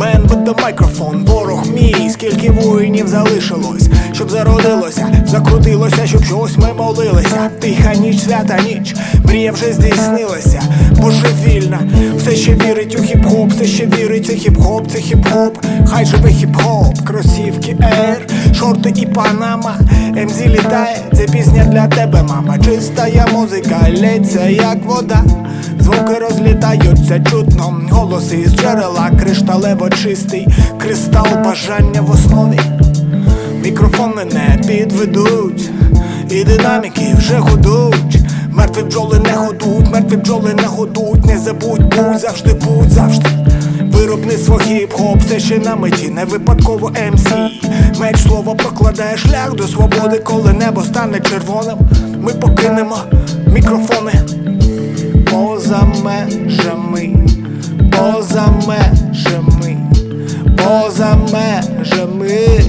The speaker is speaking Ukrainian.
Man with the microphone, ворог мій, скільки воїнів залишилось, щоб зародилося, закрутилося, щоб щось ми молилися. Тиха ніч, свята ніч, мрія вже здійснилася, божевільна, все ще вірить у хіп-хоп, все ще вірить у хіп-хоп, це хіп-хоп, хай живе хіп-хоп, кросівки Air, шорти і панама. МЗ літає, це пісня для тебе, мама. Чистая музика, лється як вода. Звуки чутно, голоси з джерела, кришталево чистий, кристал бажання в основі. Мікрофони не підведуть, і динаміки вже гудуть. Мертві бджоли не годуть, мертві бджоли не годуть, не забудь, будь завжди, будь завжди. Виробництво хіп-хоп, все ще на меті, не випадково MC Меч слово прокладає шлях до свободи, коли небо стане червоним. Ми покинемо мікрофони межами, поза межами, поза межами.